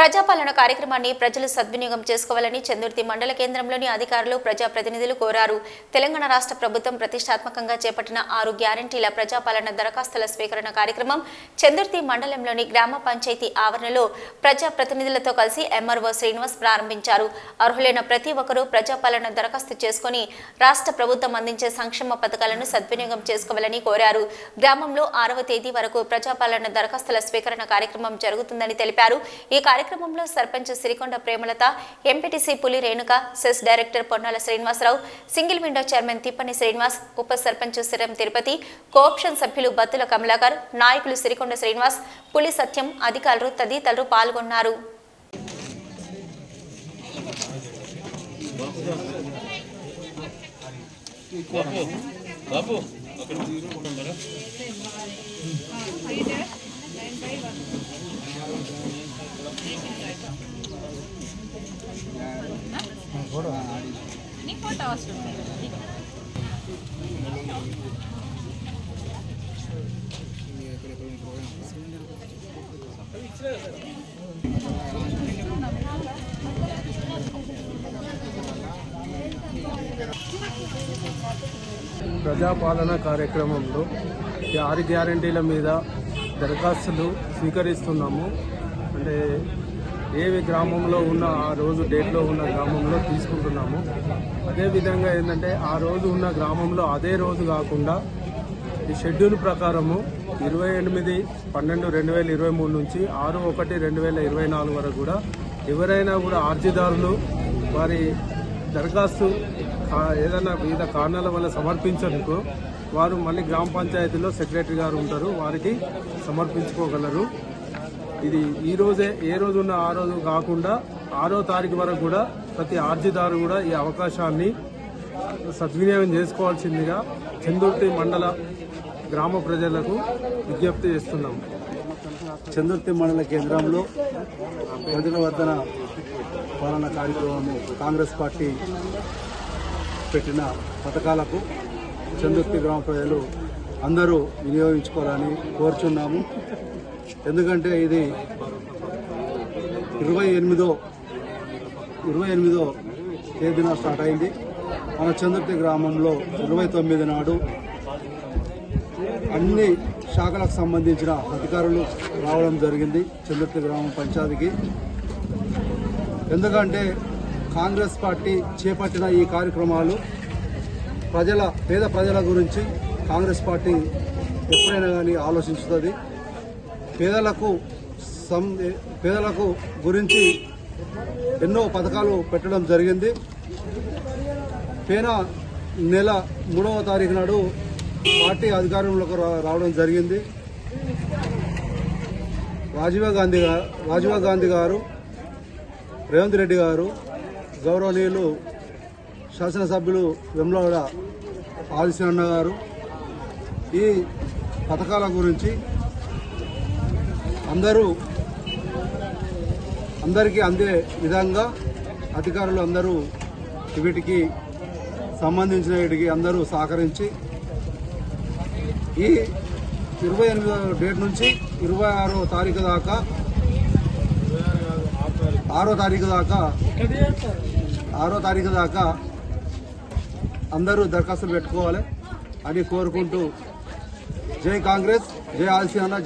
ప్రజాపాలన కార్యక్రమాన్ని ప్రజలు సద్వినియోగం చేసుకోవాలని చందుర్తి మండల కేంద్రంలోని అధికారులు ప్రజాప్రతినిధులు కోరారు. తెలంగాణ రాష్ట్ర ప్రభుత్వం ప్రతిష్టాత్మకంగా చేపట్టిన ఆరు గ్యారంటీల ప్రజాపాలన దరఖాస్తుల స్వీకరణ కార్యక్రమం చందుర్తి మండలంలోని గ్రామ పంచాయతీ ఆవరణలో ప్రజాప్రతినిధులతో కలిసి ఎంఆర్ఓ శ్రీనివాస్ ప్రారంభించారు. అర్హులైన ప్రతి ఒక్కరూ ప్రజాపాలన దరఖాస్తు చేసుకుని రాష్ట్ర ప్రభుత్వం అందించే సంక్షేమ పథకాలను సద్వినియోగం చేసుకోవాలని కోరారు. గ్రామంలో ఆరవ తేదీ వరకు ప్రజాపాలన దరఖాస్తుల స్వీకరణ కార్యక్రమం జరుగుతుందని తెలిపారు. ఈ కార్యక్రమంలో sarpanch Sirikonda Premalatha MPTC Puli Renuka CESS director Ponnala Srinivasarao single window chairman Tippani Srinivas ఉప సర్పంచ్ సిరం తిరుపతి కోఆప్షన్ సభ్యులు బత్తుల కమలాకర్ నాయకులు సిరికొండ శ్రీనివాస్ పులి సత్యం అధికారులు తదితరులు పాల్గొన్నారు. అవసరం ప్రజాపాలన కార్యక్రమంలో ఆరు గ్యారంటీల మీద దరఖాస్తులు స్వీకరిస్తున్నాము. అంటే ఏవి గ్రామంలో ఉన్న ఆ రోజు డేట్లో ఉన్న గ్రామంలో తీసుకుంటున్నాము. అదేవిధంగా ఏంటంటే ఆ రోజు ఉన్న గ్రామంలో అదే రోజు కాకుండా ఈ షెడ్యూల్ ప్రకారము ఇరవై ఎనిమిది పన్నెండు రెండు వేల ఇరవై మూడు నుంచి ఆరు ఒకటి రెండు వేల ఇరవై నాలుగు వరకు కూడా ఎవరైనా కూడా ఆర్జీదారులు వారి దరఖాస్తు ఏదైనా వివిధ కారణాల వల్ల సమర్పించడానికి వారు మళ్ళీ గ్రామ పంచాయతీలో సెక్రటరీ గారు ఉంటారు. వారికి సమర్పించుకోగలరు. ఇది ఈ రోజే ఏ రోజు ఉన్న ఆ రోజు కాకుండా ఆరో తారీఖు వరకు కూడా ప్రతి ఆర్జీదారు కూడా ఈ అవకాశాన్ని సద్వినియోగం చేసుకోవాల్సిందిగా చందుర్తి మండల గ్రామ ప్రజలకు విజ్ఞప్తి చేస్తున్నాం. చందుర్తి మండల కేంద్రంలో ప్రజల వద్దన పాలన కార్యక్రమము కాంగ్రెస్ పార్టీ పెట్టిన పథకాలకు చందుర్తి గ్రామ ప్రజలు అందరూ వినియోగించుకోవాలని కోరుచున్నాము. ఎందుకంటే ఇది ఇరవై ఎనిమిదో ఇరవై ఎనిమిదో తేదీన స్టార్ట్ అయింది. మన చంద్రతి గ్రామంలో ఇరవై తొమ్మిది నాడు అన్ని శాఖలకు సంబంధించిన అధికారులు రావడం జరిగింది చంద్రతి గ్రామ పంచాయతీకి. ఎందుకంటే కాంగ్రెస్ పార్టీ చేపట్టిన ఈ కార్యక్రమాలు ప్రజల పేద ప్రజల గురించి కాంగ్రెస్ పార్టీ ఎప్పుడైనా కానీ ఆలోచించుతుంది. పేదలకు సం పేదలకు గురించి ఎన్నో పథకాలు పెట్టడం జరిగింది. పేన నెల మూడవ తారీఖు నాడు పార్టీ అధికారంలోకి రా- రావడం జరిగింది. రాజీవ్ గాంధీ గారు రాజీవ్ గాంధీ గారు రేవంత్ రెడ్డి గారు గౌరవనీయులు శాసనసభ్యులు వెమ్లవాడ ఆదిశన్న గారు ఈ పథకాల గురించి అందరూ అందరికీ అందే విధంగా అధికారులు అందరూ వీటికి సంబంధించిన వీటికి అందరూ సహకరించి ఈ ఇరవై ఎనిమిదో డేట్ నుంచి ఇరవై ఆరో తారీఖు దాకా ఆరో తారీఖు దాకా ఆరో తారీఖు దాకా అందరూ దరఖాస్తులు పెట్టుకోవాలి అని కోరుకుంటూ జై కాంగ్రెస్ జై ఆల్సీ అన్న